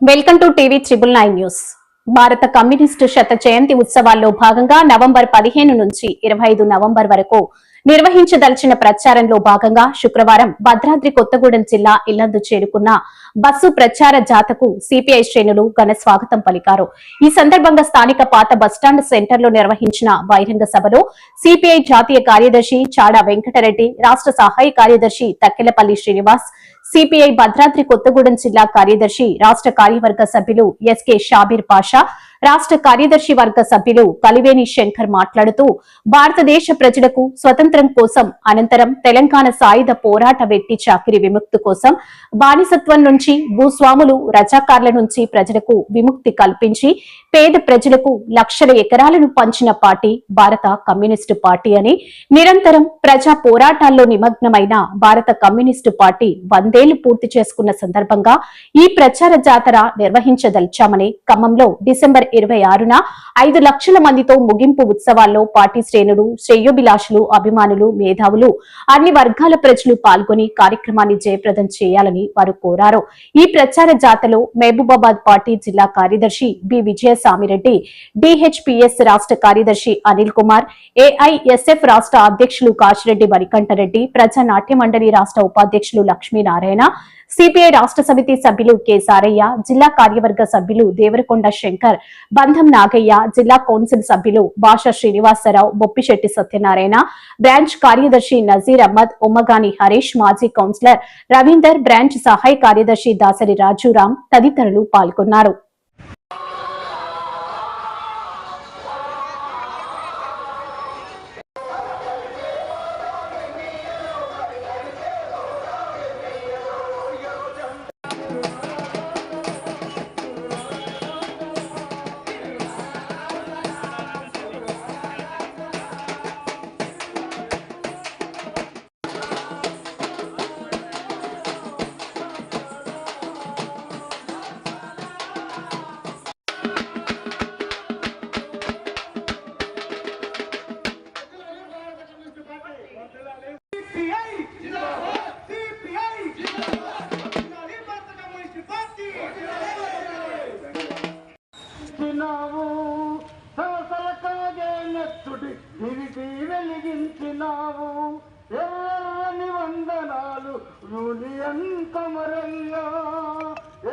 Welcome to TV triple nine news. భారత communist శత జయంతి ఉత్సవాల్లో భాగంగా నవంబర్ పదిహేను నుంచి ఇరవై ఐదు నవంబర్ వరకు నిర్వహించదలిచిన ప్రచారంలో భాగంగా శుక్రవారం భద్రాద్రి కొత్తగూడెం జిల్లా ఇల్లందు చేరుకున్న బస్సు ప్రచార జాతకు సిపిఐ శ్రేణులు ఘన స్వాగతం పలికారు. ఈ సందర్భంగా స్థానిక పాత బస్టాండ్ సెంటర్లో నిర్వహించిన బహిరంగ సభలో సిపిఐ జాతీయ కార్యదర్శి చాడా వెంకటరెడ్డి రాష్ట్ర సహాయ కార్యదర్శి తక్కెలపల్లి శ్రీనివాస్ సిపిఐ భద్రాద్రి కొత్తగూడెం జిల్లా కార్యదర్శి రాష్ట్ర కార్యవర్గ సభ్యులు ఎస్కే షాబీర్ పాషా రాష్ట్ర కార్యదర్శి వర్గ సభ్యులు కలివేని శంకర్ మాట్లాడుతూ భారతదేశ ప్రజలకు స్వతంత్రం కోసం అనంతరం తెలంగాణ సాయుధ పోరాట వెట్టి చాకిరి విముక్తి కోసం బానిసత్వం నుంచి భూస్వాములు రజాకార్ల నుంచి ప్రజలకు విముక్తి కల్పించి పేద ప్రజలకు లక్షల ఎకరాలను పంచిన పార్టీ భారత కమ్యూనిస్టు పార్టీ అని నిరంతరం ప్రజా పోరాటాల్లో నిమగ్నమైన భారత కమ్యూనిస్టు పార్టీ వందేళ్ళు పూర్తి చేసుకున్న సందర్భంగా ఈ ప్రచార జాతర నిర్వహించదలిచామని ఖమ్మంలో డిసెంబర్ ఇరవై ఆరున ఐదు లక్షల మందితో ముగింపు ఉత్సవాల్లో పార్టీ శ్రేణులు శ్రేయోభిలాషులు అభిమానులు మేధావులు అన్ని వర్గాల ప్రజలు పాల్గొని కార్యక్రమాన్ని జయప్రదం చేయాలని వారు కోరారు. ఈ ప్రచార జాతలో మహబూబాబాద్ పార్టీ జిల్లా కార్యదర్శి బి విజయ సామిరెడ్డి డిహెచ్పిఎస్ రాష్ట్ర కార్యదర్శి అనిల్ కుమార్ ఏఐఎస్ఎఫ్ రాష్ట్ర అధ్యక్షులు కాశిరెడ్డి మణికంఠరెడ్డి ప్రజానాట్య మండలి రాష్ట్ర ఉపాధ్యక్షులు లక్ష్మీనారాయణ సిపిఐ రాష్ట్ర సమితి సభ్యులు కె సారయ్య జిల్లా కార్యవర్గ సభ్యులు దేవరకొండ శంకర్ బంధం నాగయ్య జిల్లా కౌన్సిల్ సభ్యులు భాష శ్రీనివాసరావు బొప్పిశెట్టి సత్యనారాయణ బ్రాంచ్ కార్యదర్శి నజీర్ అహ్మద్ ఉమ్మగాని హరీష్ మాజీ కౌన్సిలర్ రవీందర్ బ్రాంచ్ సహాయ కార్యదర్శి దాసరి రాజురాం తదితరులు పాల్గొన్నారు. వెలిగించినావు. సవసల కాగేనెత్తుడి దివిటి వెలిగించినావు. ఎర్రని వందనాలు యూనియన్ కమరయ్యా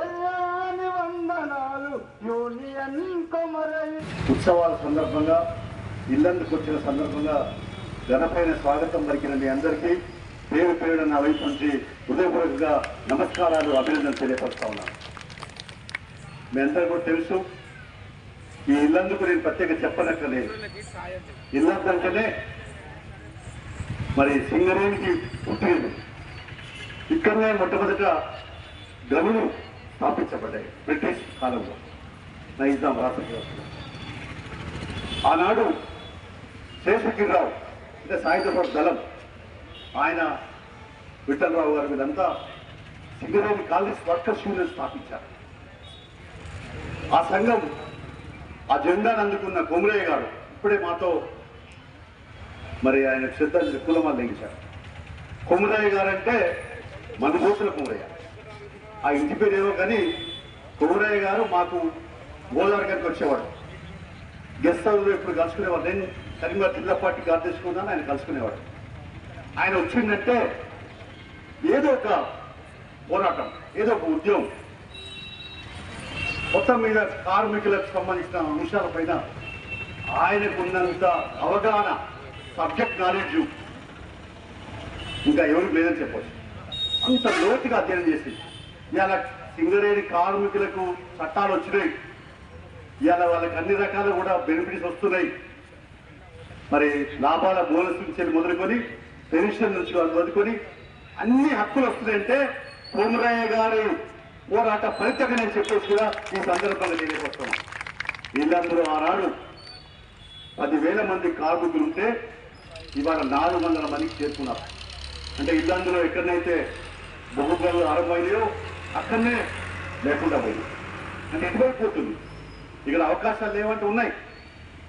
ఎర్రని వందనాలు యూనియన్ కమరయ్య ఉత్సవాల సందర్భంగా ఇల్లందుకు వచ్చిన సందర్భంగా ఘనపైన స్వాగతం పలికిన మీ అందరికీ పేరు పేరున నా వైపు నుంచి హృదయపూర్వకంగా నమస్కారాలు అభినందనలు తెలియపరుస్తా ఉన్నాను. మీ అందరూ కూడా తెలుసు ఈ ఇల్లందుకు నేను ప్రత్యేక చెప్పనక్కర్లేదు. ఇల్లందు మరి సింగరేణికి పుట్టింది. ఇక్కడనే మొట్టమొదట గనులు స్థాపించబడ్డాయి బ్రిటిష్ కాలంలో. నైజాం రాష్ట్ర ఆనాడు ఆనాడు శేషగిరిరావు అంటే సాయుధ దళం ఆయన విఠలరావు గారు వీళ్ళంతా సింగరేణి కాలేజ్ వర్కర్స్ యూనియన్ స్థాపించారు. ఆ సంఘం ఆ జెండాను అందుకున్న కొమరయ్య గారు ఇప్పుడే మాతో మరి ఆయన శ్రద్ధాంజలి కులమాలు లెగించారు కొమరయ్య గారు అంటే మనుభూతుల కొమరయ్య. ఆ ఇంటి పేరు ఏమో కానీ కొమరయ్య గారు మాకు గోదావరి గారికి వచ్చేవాడు. గెస్ట్ హౌస్లో ఇప్పుడు కలుసుకునేవాడు. నేను కరీంనగర్ జిల్లా పార్టీ కార్యదర్శి ఆయన కలుసుకునేవాడు. ఆయన వచ్చిందంటే ఏదో ఒక పోరాటం ఏదో ఒక ఉద్యమం. మొత్తం మీద కార్మికులకు సంబంధించిన అంశాలపైన ఆయనకున్నంత అవగాహన సబ్జెక్ట్ నాలెడ్జ్ ఇంకా ఎవరికి లేదని చెప్పవచ్చు అంత లోతుగా అధ్యయనం చేసి ఇవాళ సింగరేణి కార్మికులకు చట్టాలు వచ్చినాయి. ఇవాళ వాళ్ళకి అన్ని రకాలు కూడా బెనిఫిట్స్ వస్తున్నాయి. మరి లాభాల బోనస్ నుంచి మొదలుకొని పెన్షన్ నుంచి వాళ్ళు మొదలుకొని అన్ని హక్కులు వస్తున్నాయంటే కోమరయ్య గారి పోరాట ఫలితంగా నేను చెప్పేసి కూడా ఈ సందర్భంగా తెలియపడుతున్నాను వీళ్ళందరూ ఆనాడు పదివేల మంది కార్మికులు ఉంటే ఇవాళ నాలుగు వందల మందికి చేరుకున్నారు. అంటే ఇల్లందులో ఎక్కడనైతే బహుగలు ఆరంభమైనాయో అక్కడనే లేకుండా పోయింది. అంటే ఎటువైపు పోతుంది. ఇక్కడ అవకాశాలు లేవంటే ఉన్నాయి.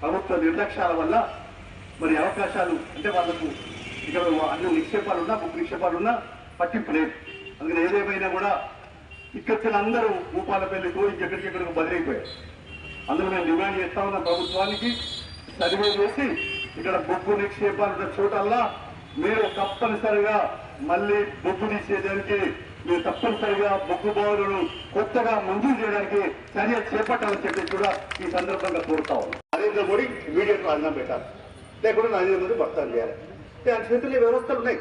ప్రభుత్వ నిర్లక్ష్యాల వల్ల మరి అవకాశాలు అంటే వాళ్ళకు ఇక్కడ అన్ని నిక్షేపాలు ఉన్నా ముఖ్య నిక్షేపాలు ఉన్నా పట్టింపు లేదు. అందుకని ఏదేమైనా కూడా ఇక్కడ అందరూ భూపాలపల్లి పోయి ఎక్కడికెక్కడికి బదిలైపోయారు. అందులో మేము డిమాండ్ చేస్తా ఉన్న ప్రభుత్వానికి సర్వే చేసి ఇక్కడ బొగ్గు నిక్షేపాలు ఉన్న చోటల్లా మీరు తప్పనిసరిగా మళ్ళీ బొగ్గు తీసేదానికి మీరు తప్పనిసరిగా బొగ్గు బావులను కొత్తగా మంజూరు చేయడానికి చర్య చేపట్టాలని చెప్పి కూడా ఈ సందర్భంగా కోరుతా ఉన్నాం. నరేంద్ర మోడీ ఇమీడియట్ అన్నం పెట్టాలి లేకుండా నరేంద్ర మోడీ భర్తలు చేయాలి. చేతుల్లో వ్యవస్థలు ఉన్నాయి.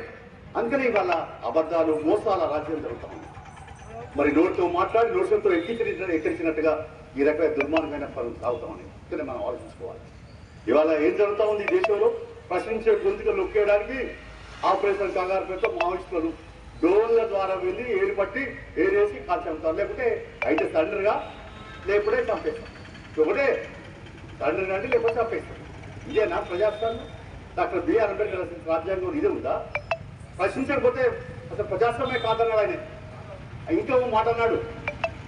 అందుకని ఇవాళ అబద్ధాలు మోసాల రాజ్యం జరుగుతా మరి నోటితో మాట్లాడి నోటితో ఎక్కించిన ఎక్కించినట్టుగా ఈ రకమైన దుర్మార్గమైన పనులు సాగుతామని ఇక్కడ మనం ఆలోచించుకోవాలి. ఇవాళ ఏం జరుగుతా ఉంది ఈ దేశంలో? ప్రశ్నించే గొంతుగా నొక్కేయడానికి ఆపరేషన్ కంగారు పేరుతో మావోయిస్టులను. డోర్ల ద్వారా వెళ్ళి ఏరు పట్టి ఏరేసి కాల్చేస్తారు. లేకపోతే అయితే తండ్రిగా లేకుంటే చంపేస్తాం ఒకటే తండ్రిగా అంటే లేకపోతే చంపేస్తాం ఇదేనా ప్రజాస్వామ్యం? డాక్టర్ బిఆర్ అంబేద్కర్ రాజ్యాంగం ఇదే ఉందా? ప్రశ్నించకపోతే అసలు ప్రజాస్వామ్యం కాదన్నాడు ఆయన. ఇంకా మాట అన్నాడు.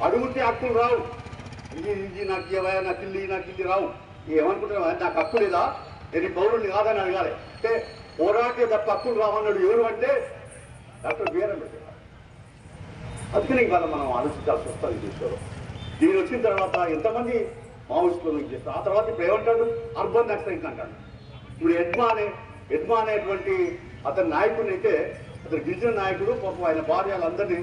అడుగుతే హక్కులు రావు. ఇది ఇది నాకు ఇవ్వయా నాకు ఇల్లు నాకు ఇల్లు రావు. ఏమనుకుంటున్నావు? నాకు హక్కు లేదా? నేను పౌరుని కాదని అడగాలి. అంటే పోరాటే తప్ప హక్కులు రావన్నాడు ఎవరు అంటే డాక్టర్ బిఆర్ అంబేద్కర్ అందుకని ఇవాళ మనం ఆలోచించాల్సి వస్తుంది ఈ దీని వచ్చిన తర్వాత ఎంతమంది మావోయిస్టులు చేస్తారు? ఆ తర్వాత ఇప్పుడు ఏమంటాడు? అర్బన్ నక్సలైట్ అంటాడు. ఇప్పుడు ఎడ్మా అనే ఎడ్మా అనేటువంటి అతని నాయకుడిని అయితే అతని గిరిజన నాయకుడు పాపం ఆయన భార్యలందరినీ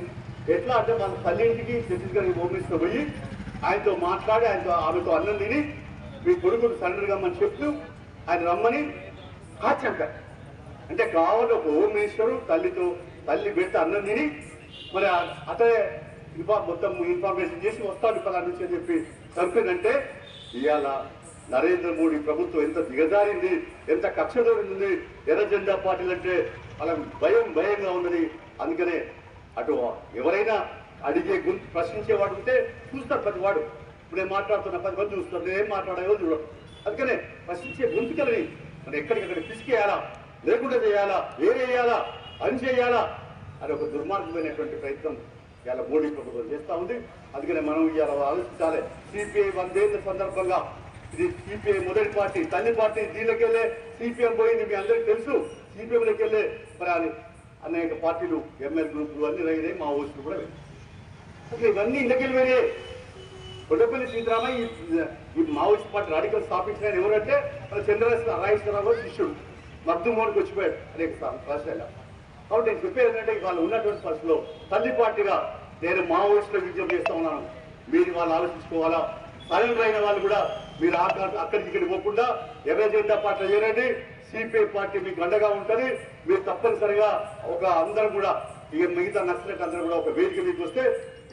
ఎట్లా అంటే మన తల్లింటికి ఛత్తీస్గఢ్ ఓమిస్తో పోయి ఆయనతో మాట్లాడి ఆయనతో ఆమెతో అన్నం తిని మీ కొడుకును సరెండర్ కమ్మని చెప్తూ ఆయన రమ్మని కాచంపారు అంటే కావాలి ఒక హోమ్ మినిస్టరు తల్లితో తల్లి పెడితే అన్నం తిని మరి ఆ- అతనే మొత్తం ఇన్ఫర్మేషన్ చేసి వస్తాడు పలా నుంచి అని చెప్పి చంపిందంటే ఇవాళ నరేంద్ర మోడీ ప్రభుత్వం ఎంత దిగజారింది ఎంత కక్ష కక్షదోరింది ఎర్ర జెండా పార్టీలు అంటే అలా భయం భయంగా ఉన్నది. అందుకనే అటు ఎవరైనా అడిగే గుంతు ప్రశ్నించేవాడు ఉంటే చూస్తారు ప్రతి వాడు ఇప్పుడు నేను మాట్లాడుతున్నా పది మంది చూస్తారు నేను ఏం మాట్లాడాయో చూడరు. అందుకనే ప్రశ్నించే గొంతుకలని మనం ఎక్కడికక్కడ పిసికేయాలా? లేకుండా చేయాలా? వేరేయాలా అని చేయాలా అని ఒక దుర్మార్గమైనటువంటి ప్రయత్నం ఇవాళ మోడీ ప్రభుత్వం చేస్తూ ఉంది. అందుకనే మనం ఇవాళ ఆలోచించాలి. సిపిఐ వందేళ్ళ సందర్భంగా ఇది సిపిఐ మొదటి పార్టీ తల్లి పార్టీ దీనికెళ్ళే సిపిఎం పోయింది మీ అందరికీ తెలుసు. సిపిఎంలోకి వెళ్ళే మరి అనేక పార్టీలు ఎంఎల్ గ్రూపులు అన్ని రైనాయి మా ఓసులు కూడా వెళ్ళాయి అసలు ఇవన్నీ ఇంతకెళ్ళి వేరే కొట్టపల్లి సీతారామయ్య ఈ ఈ మావోయిస్ట్ పార్టీ రాడికల్ స్థాపించిన ఎవరంటే మన చంద్రశేఖర రాజేశ్వరరావు శిష్యుడు. మద్దుమోడికి వచ్చిపోయాడు. అనేక రాష్ట్రాల్లో కాబట్టి నేను చెప్పేది ఏంటంటే వాళ్ళు ఉన్నటువంటి పరిస్థితిలో తల్లి పార్టీగా నేను మావోయిస్టులు విజ్ఞప్తి చేస్తా ఉన్నాను. మీరు వాళ్ళు ఆలోచించుకోవాలా? సరెండర్ అయిన వాళ్ళు కూడా మీరు అక్కడికి ఇక్కడికి పోకుండా ఎర్ర జెండా పార్టీ చేరండి. సిపిఐ పార్టీ మీకు అండగా ఉంటుంది. మీరు తప్పనిసరిగా ఒక అందరూ కూడా ఇక మిగతా నక్సలెట్ అందరూ కూడా ఒక వేదిక మీకు వస్తే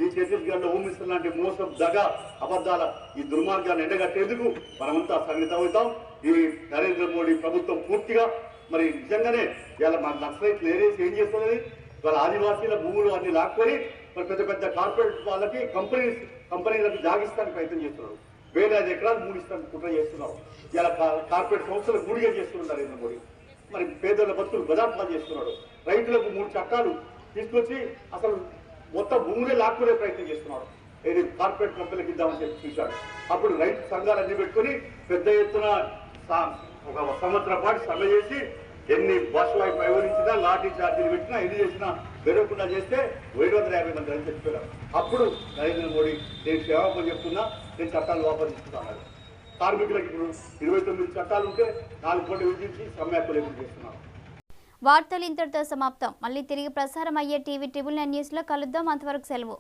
ఈ ఛత్తీస్గఢ్లో ఊమిస్తున్న లాంటి మోసం దగ అబద్ధాల ఈ దుర్మార్గాన్ని ఎండగట్టేందుకు మనమంతా సంగతి అవుతాం. ఈ నరేంద్ర మోడీ ప్రభుత్వం పూర్తిగా మరి నిజంగానే ఇవాళ మన నక్సలైట్లు ఏరేసి ఏం చేస్తున్నది వాళ్ళ ఆదివాసీల భూములు అన్ని లాక్కొని మరి పెద్ద పెద్ద కార్పొరేట్ వాళ్ళకి కంపెనీస్ కంపెనీలకు జాగిస్తానికి ప్రయత్నం చేస్తున్నారు. వేలాది ఎకరాలు మూడిస్తాను కుట్ర చేస్తున్నావు ఇలా కార్పొరేట్ సంస్థలు గుడిగా చేస్తున్నారు నరేంద్ర మోడీ. మరి పేదల భక్తులు బజార్పాలు చేస్తున్నాడు. రైతులకు మూడు చట్టాలు తీసుకొచ్చి అసలు మొత్తం భూములే లాక్కునే ప్రయత్నం చేస్తున్నాడు. ఏది కార్పొరేట్ కంపెనీలకు ఇద్దామని చెప్పి చూశాడు. అప్పుడు రైతు సంఘాలు అన్ని పెట్టుకుని పెద్ద ఎత్తున సా- ఒక సంవత్సరం పాటు సమ్మె చేసి ఎన్ని బస్సులు అవి వివరించినా లాఠీ చార్జీలు పెట్టినా ఎన్ని చేసినా వెరవకుండా చేస్తే ఏడు వందల యాభై మంది అని చెప్పారు అప్పుడు నరేంద్ర మోడీ నేను క్షేమం చెప్తున్నా నేను చట్టాలు వాపసు తీసుకున్నాను కార్మికులకు ఇప్పుడు ఇరవై తొమ్మిది చట్టాలు ఉంటే నాలుగు కోట్లు విధించి సమ్మెకు హక్కులు ఎదురు వార్తలు ఇంతటితో సమాప్తం. మళ్ళీ తిరిగి ప్రసారం అయ్యే టీవీ ట్రిబుల్ నైన్ న్యూస్లో కలుద్దాం. అంతవరకు సెలవు.